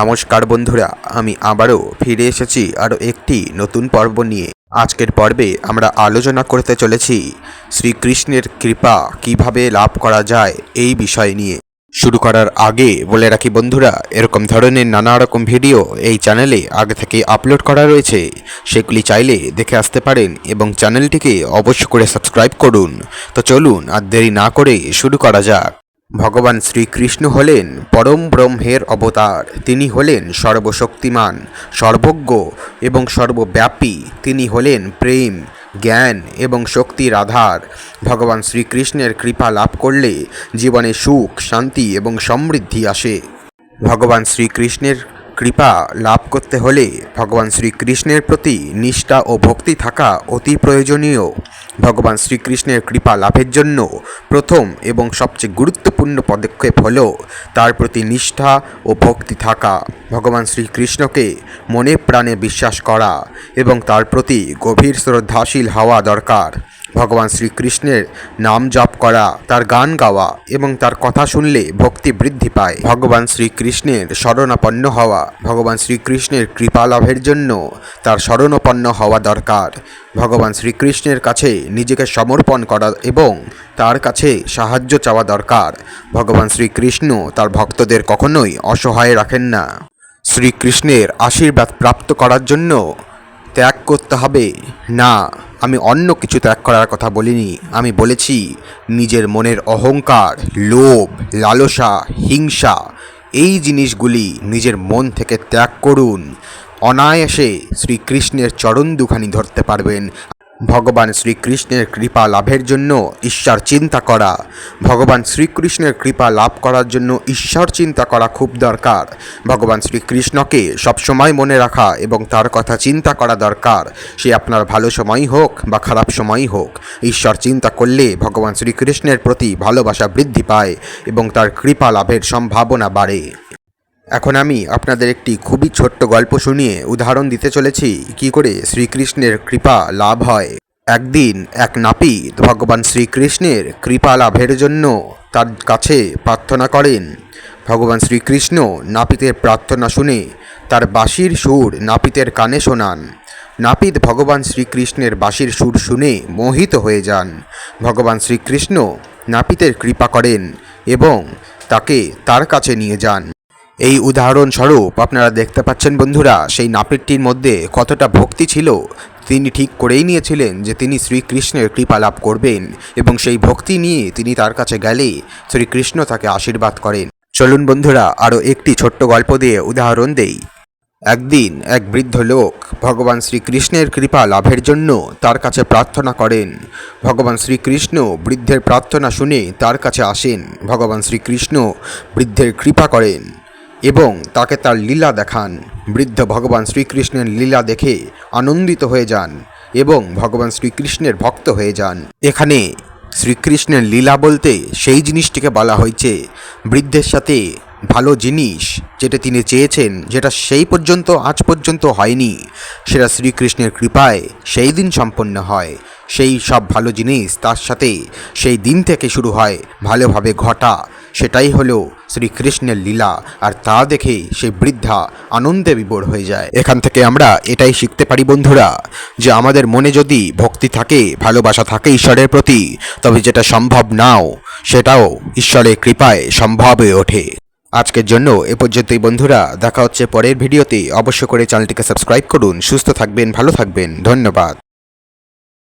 নমস্কার বন্ধুরা, আমি আবারও ফিরে এসেছি আরও একটি নতুন পর্ব নিয়ে। আজকের পর্বে আমরা আলোচনা করতে চলেছি শ্রীকৃষ্ণের কৃপা কীভাবে লাভ করা যায় এই বিষয় নিয়ে। শুরু করার আগে বলে রাখি বন্ধুরা, এরকম ধরনের নানা রকম ভিডিও এই চ্যানেলে আগে থেকে আপলোড করা রয়েছে। সেগুলি চাইলে দেখে আসতে পারেন এবং চ্যানেলটিকে অবশ্য করে সাবস্ক্রাইব করুন। তো চলুন আর দেরি না করে শুরু করা যাক। ভগবান শ্রীকৃষ্ণ হলেন পরম ব্রহ্মের অবতার। তিনি হলেন সর্বশক্তিমান, সর্বজ্ঞ এবং সর্বব্যাপী। তিনি হলেন প্রেম, জ্ঞান এবং শক্তির আধার। ভগবান শ্রীকৃষ্ণের কৃপা লাভ করলে জীবনে সুখ, শান্তি এবং সমৃদ্ধি আসে। ভগবান শ্রীকৃষ্ণের কৃপা লাভ করতে হলে ভগবান শ্রীকৃষ্ণের প্রতি নিষ্ঠা ও ভক্তি থাকা অতি প্রয়োজনীয়। ভগবান শ্রীকৃষ্ণের কৃপা লাভের জন্য প্রথম এবং সবচেয়ে গুরুত্বপূর্ণ পদক্ষেপ হল তার প্রতি নিষ্ঠা ও ভক্তি থাকা। ভগবান শ্রীকৃষ্ণকে মনে প্রাণে বিশ্বাস করা এবং তার প্রতি গভীর শ্রদ্ধাশীল হওয়া দরকার। ভগবান শ্রীকৃষ্ণের নাম জপ করা, তার গান গাওয়া এবং তার কথা শুনলে ভক্তি বৃদ্ধি পায়। ভগবান শ্রীকৃষ্ণের শরণাপন্ন হওয়া, ভগবান শ্রীকৃষ্ণের কৃপা লাভের জন্য তার শরণাপন্ন হওয়া দরকার। ভগবান শ্রীকৃষ্ণের কাছে নিজেকে সমর্পণ করা এবং তার কাছে সাহায্য চাওয়া দরকার। ভগবান শ্রীকৃষ্ণ তার ভক্তদের কখনোই অসহায় রাখেন না। শ্রীকৃষ্ণের আশীর্বাদ প্রাপ্ত করার জন্য ত্যাগ করতে হবে। না। আমি অন্য কিছু ত্যাগ করার কথা বলিনি। আমি বলেছি, নিজের মনের অহংকার, লোভ, লালসা, হিংসা, এই জিনিসগুলি নিজের মন থেকে ত্যাগ করুন। অনায়াসে শ্রীকৃষ্ণের চরণ দুখানি ধরতে পারবেন। ভগবান শ্রীকৃষ্ণের কৃপা লাভের জন্য ঈশ্বর চিন্তা করা। ভগবান শ্রীকৃষ্ণের কৃপা লাভ করার জন্য ঈশ্বর চিন্তা করা খুব দরকার। ভগবান শ্রীকৃষ্ণকে সবসময় মনে রাখা এবং তার কথা চিন্তা করা দরকার। সে আপনার ভালো সময়ই হোক বা খারাপ সময়ই হোক। ঈশ্বর চিন্তা করলে ভগবান শ্রীকৃষ্ণের প্রতি ভালোবাসা বৃদ্ধি পায় এবং তার কৃপা লাভের সম্ভাবনা বাড়ে। এখন আমি আপনাদের একটি খুবই ছোট্ট গল্প শুনিয়ে উদাহরণ দিতে চলেছি। কি করে শ্রীকৃষ্ণের কৃপা লাভ হয়? একদিন এক নাপিত ভগবান শ্রীকৃষ্ণের কৃপা লাভের জন্য তার কাছে প্রার্থনা করেন। ভগবান শ্রীকৃষ্ণ নাপিতের প্রার্থনা শুনে তার বাঁশির সুর নাপিতের কানে শোনান। নাপিত ভগবান শ্রীকৃষ্ণের বাঁশির সুর শুনে মোহিত হয়ে যান। ভগবান শ্রীকৃষ্ণ নাপিতের কৃপা করেন এবং তাকে তার কাছে নিয়ে যান। এই উদাহরণস্বরূপ আপনারা দেখতে পাচ্ছেন বন্ধুরা, সেই নাপিতটির মধ্যে কতটা ভক্তি ছিল, তিনি ঠিক করেই নিয়েছিলেন যে তিনি শ্রীকৃষ্ণের কৃপা লাভ করবেন এবং সেই ভক্তি নিয়ে তিনি তার কাছে গেলে শ্রীকৃষ্ণ তাকে আশীর্বাদ করেন। চলুন বন্ধুরা, আরও একটি ছোট্ট গল্প দিয়ে উদাহরণ দেই। একদিন এক বৃদ্ধ লোক ভগবান শ্রীকৃষ্ণের কৃপা লাভের জন্য তার কাছে প্রার্থনা করেন। ভগবান শ্রীকৃষ্ণ বৃদ্ধের প্রার্থনা শুনে তার কাছে আসেন। ভগবান শ্রীকৃষ্ণ বৃদ্ধের কৃপা করেন। এবং তাকে তার লীলা দেখান। বৃদ্ধ ভগবান শ্রীকৃষ্ণের লীলা দেখে আনন্দিত হয়ে যান এবং ভগবান শ্রীকৃষ্ণের ভক্ত হয়ে যান। এখানে শ্রীকৃষ্ণের লীলা বলতে সেই জিনিসটিকে বলা হয়েছে, বৃদ্ধের সাথে ভালো জিনিস যেটা তিনি চেয়েছেন, যেটা সেই পর্যন্ত, আজ পর্যন্ত হয়নি, সেটা শ্রীকৃষ্ণের কৃপায় সেই দিন সম্পন্ন হয়। সেই সব ভালো জিনিস তার সাথে সেই দিন থেকে শুরু হয় ভালোভাবে ঘটা। সেটাই হলো শ্রীকৃষ্ণের লীলা, আর তা দেখে সেই বৃদ্ধা আনন্দে বিভোর হয়ে যায়। এখান থেকে আমরা এটাই শিখতে পারি বন্ধুরা, যে আমাদের মনে যদি ভক্তি থাকে, ভালোবাসা থাকে ঈশ্বরের প্রতি, তবে যেটা সম্ভব নাও, সেটাও ঈশ্বরের কৃপায় সম্ভব হয়ে ওঠে। আজকের জন্য এ পর্যন্তই বন্ধুরা, দেখা হচ্ছে পরের ভিডিওতে। অবশ্য করে চ্যানেলটিকে সাবস্ক্রাইব করুন। সুস্থ থাকবেন, ভালো থাকবেন। ধন্যবাদ।